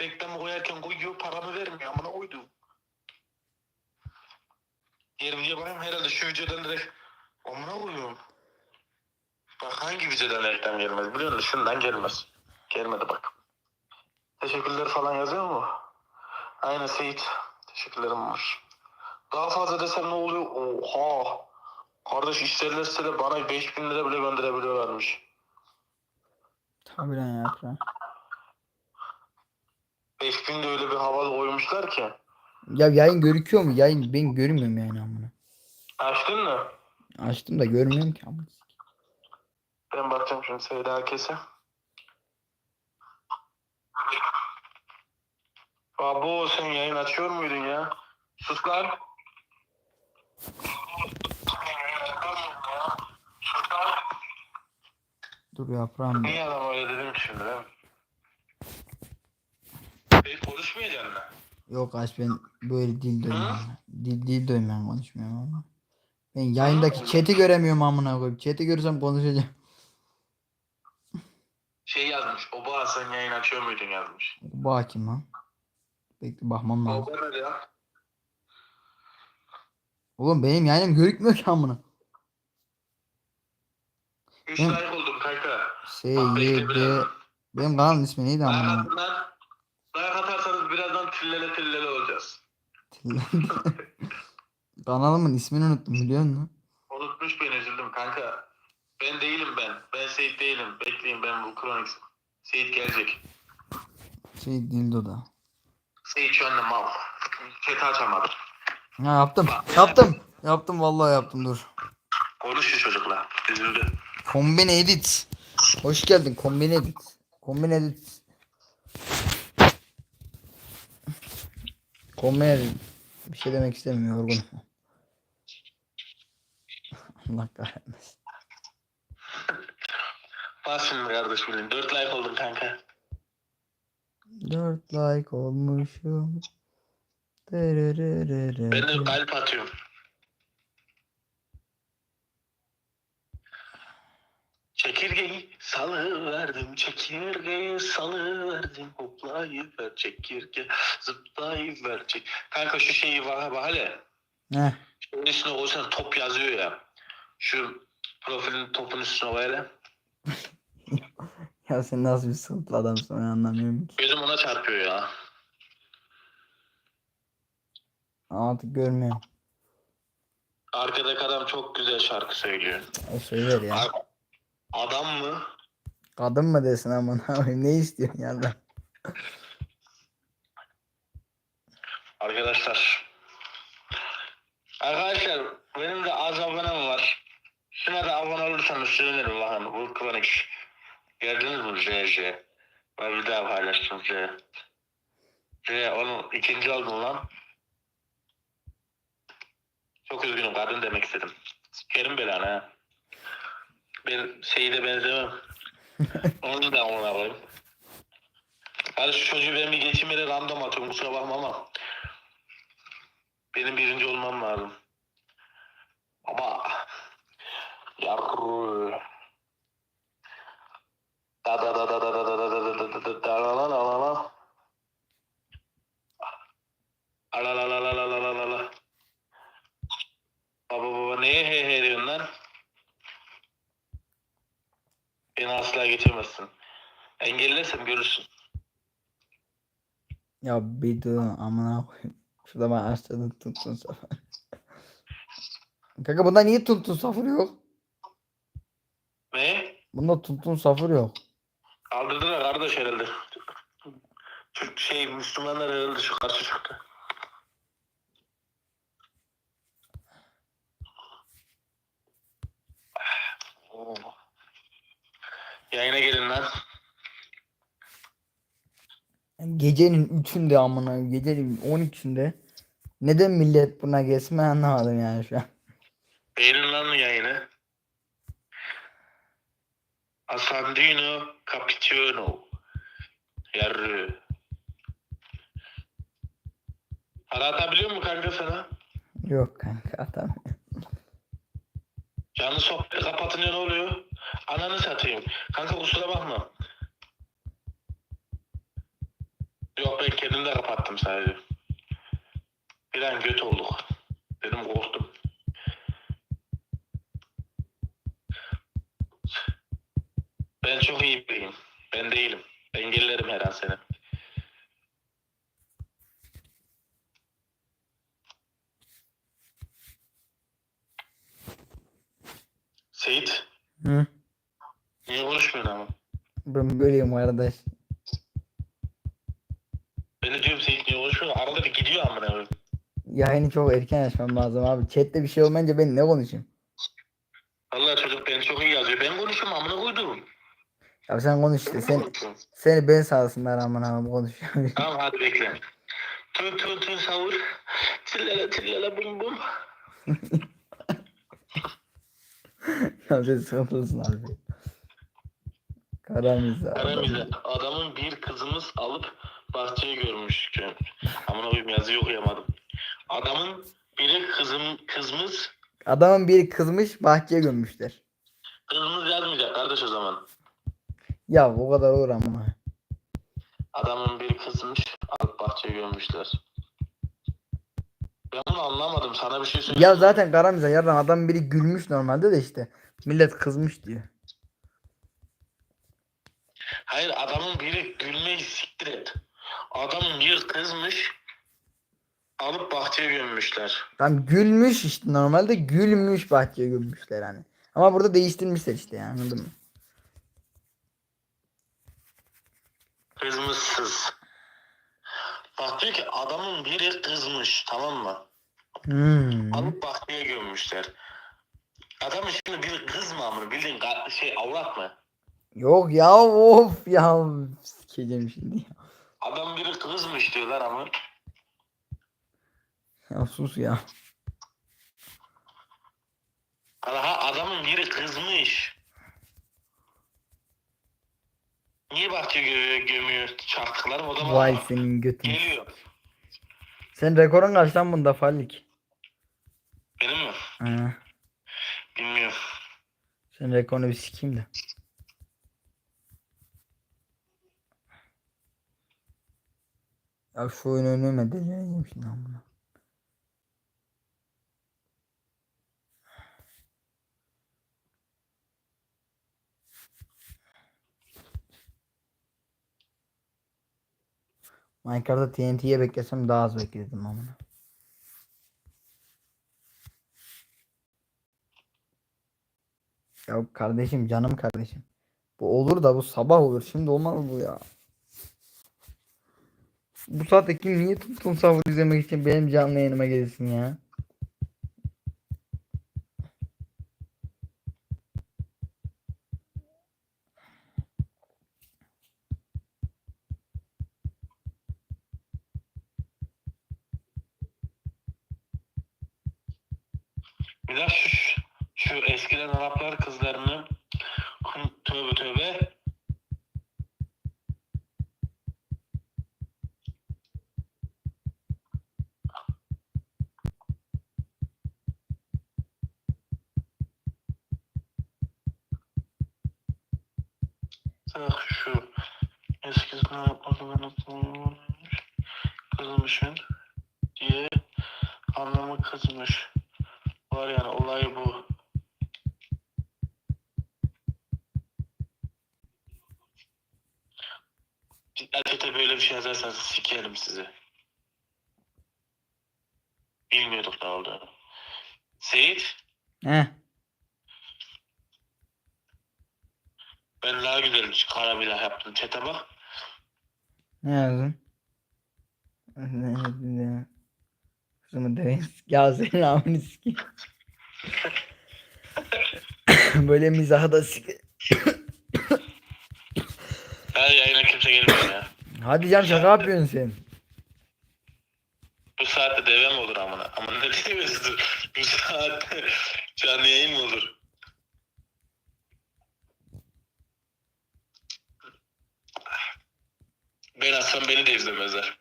reklamı koyarken koyuyor paramı vermiyor amına koydum. Diğer video bakayım herhalde şu videodan direkt amına koyuyorum. Bak hangi videodan reklam gelmez biliyor musun? Şundan gelmez. Gelmedi bak. Teşekkürler falan yazıyor mu? Aynen Seyit. Teşekkürlerim var. Daha fazla desem ne oluyor? Oha. Kardeş isterlerse de bana 5000 lira bile gönderebiliyorlarmış. Tabii lan yaprağım. 5000 de öyle bir havalı koymuşlar ki. Ya yayın görüküyor mu? Yayın ben görmüyorum yani amına. Açtın mı? Açtım da görmüyorum ki amına. Ben bakacağım şimdi Seyda herkese. Abo sen yayın açıyor muydun ya? Sus lan. Dur yaprağım. Niye adam öyle dedim şimdi değil mi? Konuşmayacaksın mı? Yok aç ben böyle dil doymuyorum. Dil, dil doymuyorum konuşmuyorum ama. Ben yayındaki chat'i göremiyorum amına koyayım. Chat'i görsem konuşacağım. Şey yazmış. Oba sen yayın açıyor muydun yazmış. Bu hakim lan. Bekle bakmam lazım. Oba ne ya? Oğlum benim yayınım görükmüyor ki amına. 3 Hı. like oldum kanka. S, Bak, bekle biraz. Benim kanalın ismi neydi amına? atın Kanalımın ismini unuttum biliyor musun? Unutmuş beni üzüldüm kanka. Ben değilim ben. Ben Seyit değilim. Bekleyin ben bu Chronix. Seyit gelecek. Şey Dildo'da. Seyit şu anda mal. Chat açamadım. Ha yaptım. Yaptım. Yaptım vallahi yaptım dur. Konuş şu çocukla. Üzüldü. Kombin edit. Hoş geldin kombin edit. Kombin edit. Kombin edit. Bir şey demek istemiyorum yorgunum. Allah kahretmesin. Bas şimdi kardeş bilin. 4 like oldun kanka. Dört like olmuşum. Ben de kalp atıyorum. Çekirgeyi salıverdim, çekirgeyi salıverdim, hoplayıver çekirge, zıplayıver çek. Kanka şu şeyi var, var hele. Heh. Şunun üstüne koysan top yazıyor ya. Şu profilin topun üstüne koy hele. Ya sen nasıl bir sıkıntılı adamsın ben anlamıyorum ki. Gözüm ona çarpıyor ya. Artık görmüyorum. Arkadaki adam çok güzel şarkı söylüyor. O söyler ya. Ar- Adam mı? Kadın mı desin aman abi ne istiyorsun ya lan? Arkadaşlar. Arkadaşlar benim de az abonem var. Şuna da abone olursanız sevinirim bakın. Bu kronik. Gördünüz mü JJ? Ben bir daha paylaştım J. J onun ikinci oldum lan. Çok üzgünüm kadın demek istedim. Kerim belanı ha. Ben Seyit'e benzemem. Onu da ona koyayım. Hadi şu çocuğu ben bir geçeyim yere random atıyorum kusura bakma ama. Benim birinci olmam lazım. Ama yarrrr. Da da da da da da da da da da da da da da la la la la la. Ala la la la la la la la la. Baba baba neye he he diyorsun lan? Beni asla geçemezsin. Engellersem görürsün. Ya bir dur amına koyayım. Şurada bana açtırdın tuttun safır. Kanka bunda niye tuttun safır yok? Ne? Bunda tuttun safır yok. Kaldırdılar kardeş herhalde. Türk şey Müslümanlar herhalde şu karşı çıktı. Yayına gelin lan. Gecenin üçünde amına gecenin 13'ünde. Neden millet buna geçme anlamadım yani şu an. Beğenin lan yayını. Asandino Capitano. Yarrı. Para atabiliyor mu kanka sana? Yok kanka atamıyorum. Canlı sohbeti kapatınca ne oluyor? Ananı satayım. Kanka kusura bakma. Yok ben kendim de kapattım sadece. Bir an göt olduk. Dedim korktum. Ben çok iyi biriyim. Ben değilim. Engellerim her an seni. Seyit, Hı? Konuşmuyorsun ama? Ben böyleyim arkadaş. Ben de diyorum Seyit niye? Arada bir gidiyor amına koyayım. Yayını çok erken açmam lazım abi. Chat'te bir şey olmayınca ben ne konuşayım? Allah çocuk beni çok iyi yazıyor. Ben konuşuyorum amına koydum. Ya sen konuş işte. Sen, seni ben sağlasınlar aman abi konuşuyorum. Tamam hadi bekle. Tu tu tu savur. Tillele tillele bum bum. ya sen sıkıntılısın abi. Karamizah. Karamize adamın bir kızımız alıp bahçeye görmüş. Amına koyayım yazıyı okuyamadım. Adamın biri kızım kızımız Adamın biri kızmış bahçeye gömmüşler. kızımız yazmayacak kardeş o zaman. Ya o kadar olur ama. Adamın biri kızmış alıp bahçeye görmüşler. Ben bunu anlamadım. Sana bir şey söyleyeyim. Ya zaten Karamizah yarın adam biri gülmüş normalde de işte. Millet kızmış diyor. Hayır adamın biri gülmeyi siktir et. Adamın bir kızmış alıp bahçeye gömmüşler. Tam gülmüş işte normalde gülmüş bahçeye gömmüşler hani. Ama burada değiştirmişler işte yani anladın mı? Kızmışsız. Bak diyor ki adamın biri kızmış tamam mı? Hmm. Alıp bahçeye gömmüşler. Adamın şimdi biri kız mı amına bildiğin ka- şey avrat mı? Yok ya of ya sikeceğim şimdi ya. Adam biri kızmış diyorlar ama Ya sus ya. Aha adamın biri kızmış. Niye bahçe gö gömüyor çarkılar o da Vay senin götün. geliyor. Sen rekorun kaç lan bunda fallik? Benim mi? Ha. Bilmiyorum. Sen rekorunu bir sikeyim de. Ya şu oyunu önüme delireceğim şimdi amına. Minecraft'ta TNT'ye beklesem daha az bekledim amına. Ya kardeşim canım kardeşim. Bu olur da bu sabah olur. Şimdi olmaz bu ya. Bu saatte kim niye tuttun sahur izlemek için benim canlı yayınıma gelsin ya? Bir de şu, şu eskiden Araplar kızlarını tövbe tövbe Ah şu eskiden Araplar kızmışın diye anlamı kızmış. Var yani olay bu. Erkete böyle bir şey yazarsanız sikerim sizi. Bilmiyorduk ne olduğunu. Seyit, Heh. ben daha güzel bir kara bilah yaptım. Çete bak. Ne yazdın? Kızımı döveyim. Ya senin amını sikeyim. Böyle mizahı da sik. Her yayına kimse gelmiyor ya. Hadi canım şaka yapıyorsun sen. Bu saatte deve mi olur amına? Ama ne diyemezsin? Bu saatte canlı yayın mı olur? Ben atsam beni de izlemezler.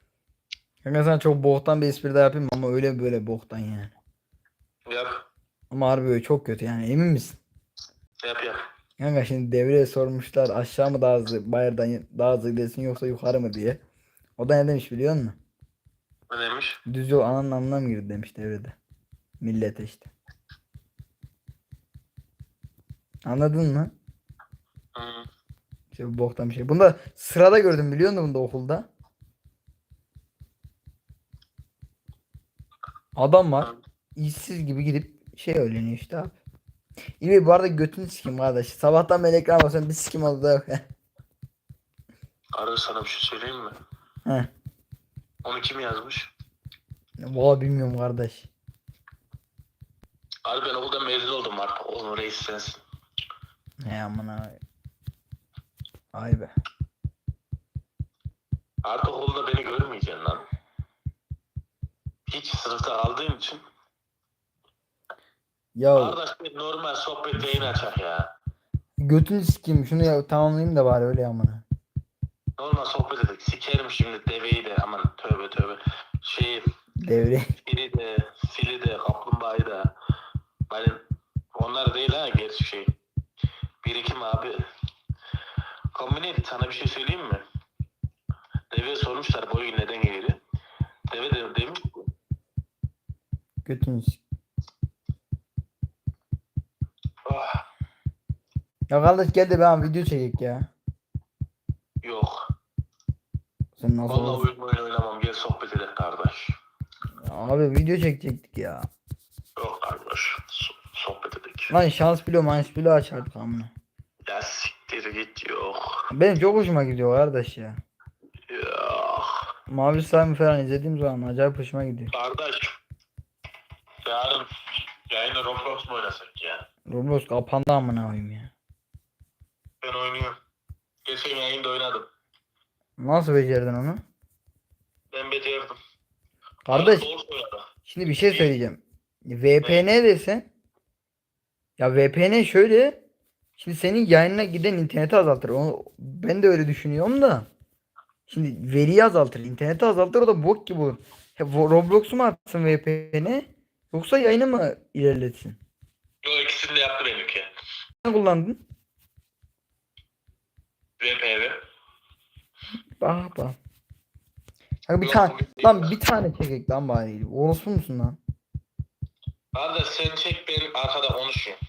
Kanka sana çok boktan bir espri de yapayım ama öyle böyle boktan yani. Yap. Ama harbi öyle çok kötü yani emin misin? Yap yap. Kanka şimdi devreye sormuşlar aşağı mı daha hızlı bayırdan daha hızlı gidersin yoksa yukarı mı diye. O da ne demiş biliyor musun? Ne demiş? Düz yol ananın anlamına mı girdi demiş devrede. Millete işte. Anladın mı? İşte bu boktan bir şey. Bunda sırada gördüm biliyor musun bunda okulda? Adam var. işsiz gibi gidip şey öğreniyor işte abi. İyi bu arada götünü sikim kardeş. Sabahtan beri ekran basıyorum bir sikim oldu da yok. Arı sana bir şey söyleyeyim mi? Heh. Onu kim yazmış? Valla bilmiyorum kardeş. Abi ben okuldan mezun oldum artık. Oğlum reis sensin. He amına. Ay be. Artık okulda beni görmeyeceksin lan. Hiç sınıfta aldığım için. Ya Kardeş normal sohbet yayın açar ya. götünü sikeyim şunu ya tamamlayayım da bari öyle amına. Normal sohbet edelim. Sikerim şimdi deveyi de aman tövbe tövbe. Şeyi Devre. fili de fili de kaplumbağayı da. Benim onlar değil ha gerçi şey. Birikim abi. Kombine sana bir şey söyleyeyim mi? Deve sormuşlar boyu neden eğri. Deve de demiş ki, Götünü sik. ah, Ya kardeş gel de ben video çekek ya. yok. Sen nasıl Vallahi olursun? oyun oyun oynamam. Gel sohbet edelim kardeş. Abi video çekecektik ya. Yok kardeş. So- sohbet edelim. Lan şans bilo manş bilo açardık amına. Ya siktir git yok. Benim çok hoşuma gidiyor kardeş ya. Yok. Mavi Slime falan izlediğim zaman acayip hoşuma gidiyor. Kardeş. Yarın yayında Roblox mu oynasak ya? Roblox kapandı amına koyayım ya. Ben oynuyorum. Geçen yayında oynadım. Nasıl becerdin onu? Ben becerdim. Kardeş şimdi bir şey söyleyeceğim. VPN desen ya VPN şöyle şimdi senin yayınına giden interneti azaltır. Onu, ben de öyle düşünüyorum da. Şimdi veriyi azaltır, interneti azaltır o da bok gibi olur. Roblox'u mu atsın VPN'e yoksa yayını mı ilerletsin? Yo ikisini de yaptı benimki. Ne kullandın? VPV. Bak bak. Kanka bir Yok, tane bir- lan bir tane çekek lan bari. Orospu musun lan? Kardeş sen çek ben arkada konuşayım.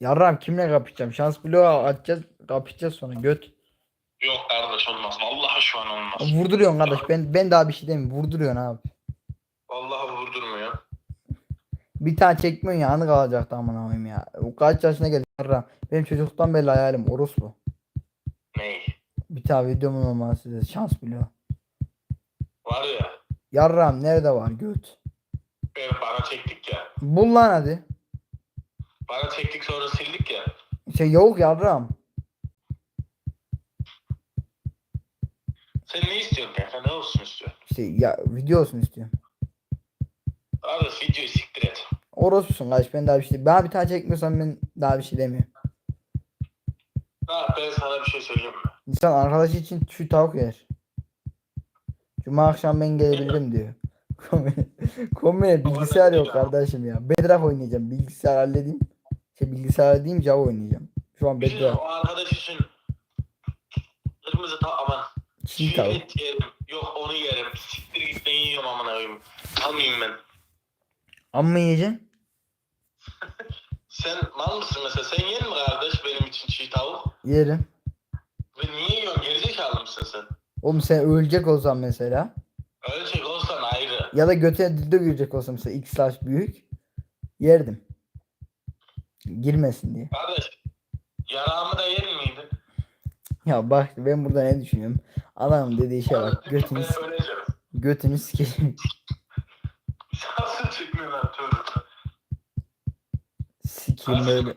Yarram kimle kapışacağım? Şans bloğu atacağız, kapışacağız sonra göt. Yok kardeş olmaz. Vallahi şu an olmaz. Vurduruyorsun kardeş. Ben ben daha bir şey demiyorum. Vurduruyorsun abi. Vallahi vurdurmuyor. Bir tane çekmiyorsun ya anı kalacaktı amına koyayım ya. O kaç yaşına geldi yarram. Benim çocukluktan beri hayalim orospu. Ney? Bir tane videomun olması size şans bloğu. Var ya. Yarram nerede var göt? Ben bana çektik ya. Bul lan hadi. Bana çektik sonra sildik ya. Şey yok yarram. Sen ne istiyorsun kanka? Ne olsun istiyorsun? İşte ya video olsun istiyorum. Kardeş videoyu siktir et. Orospusun kardeş ben daha bir şey Ben bir tane çekmiyorsam ben daha bir şey demiyorum. Ha, ben sana bir şey söyleyeyim mi? İnsan arkadaşı için şu tavuk yer. Cuma akşam ben gelebilirim diyor. Kombine bilgisayar yok kardeşim ya. Bedrock oynayacağım. Bilgisayar halledeyim. Şey bilgisayar diyeyim Java oynayacağım. Şu an Bedrock. o arkadaş için kırmızı ta aman. Çiğ tavuk. yerim. Yok onu yerim. Siktir git ben yiyorum aman koyayım. Almayayım ben. Amma yiyeceksin. Sen mal mısın mesela? Sen yer mi kardeş benim için çiğ tavuk? Yerim. Ve niye yiyorsun? Gerizekalı mısın sen? Oğlum sen ölecek olsan mesela. Ölecek olsan ayrı. Ya da götüne dildo girecek olsa mesela X large büyük. Yerdim. Girmesin diye. Kardeş yarağımı da yer miydin? Ya bak ben burada ne düşünüyorum. Adamın dediği şeye bak. Götünü, götünü sikeyim. Nasıl çıkmıyor lan tövbe. Sikeyim böyle.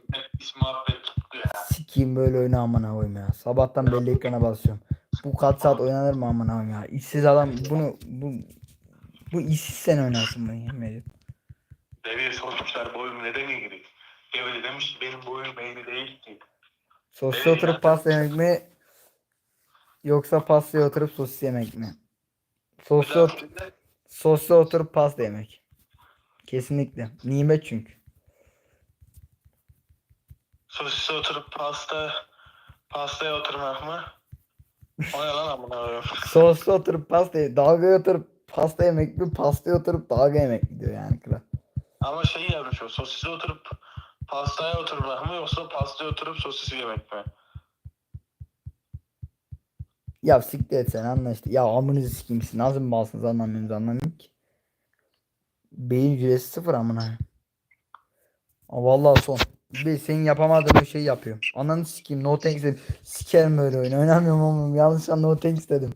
Sikiyim böyle oyunu amına koyayım ya. Sabahtan belli ekrana basıyorum. Bu kaç saat oynanır mı amına koyayım ya. İşsiz adam bunu bu bu işsiz sen oynarsın bunu yemin ediyorum. Deveye sormuşlar boyum neden eğri? Deve de demiş ki benim boyum eğri değil ki. Sosya oturup ya. pasta yemek mi? Yoksa pastaya oturup sosis yemek mi? Sosya, ot- sosya oturup pasta yemek. Kesinlikle. Nimet çünkü. Sosise oturup pasta pastaya oturmak mı? O ne lan amına koyayım. Soslu oturup pasta dalgaya oturup pasta yemek mi? Pastaya oturup dalga yemek mi diyor yani kral. Ama şey yapmış o sosise oturup pastaya oturmak mı yoksa pastaya oturup sosisi yemek mi? Ya siktir et sen anla işte. Ya amınızı sikeyim nasıl mı balsınız anlamıyorsunuz anlamıyorum ki. Beyin hücresi sıfır amına. Aa, vallahi son. Bir senin yapamadığın bir şey yapıyorum. Ananı sikeyim no thanks dedim. Sikerim öyle oyunu. Oynamıyorum oğlum. Yanlışlıkla no thanks dedim.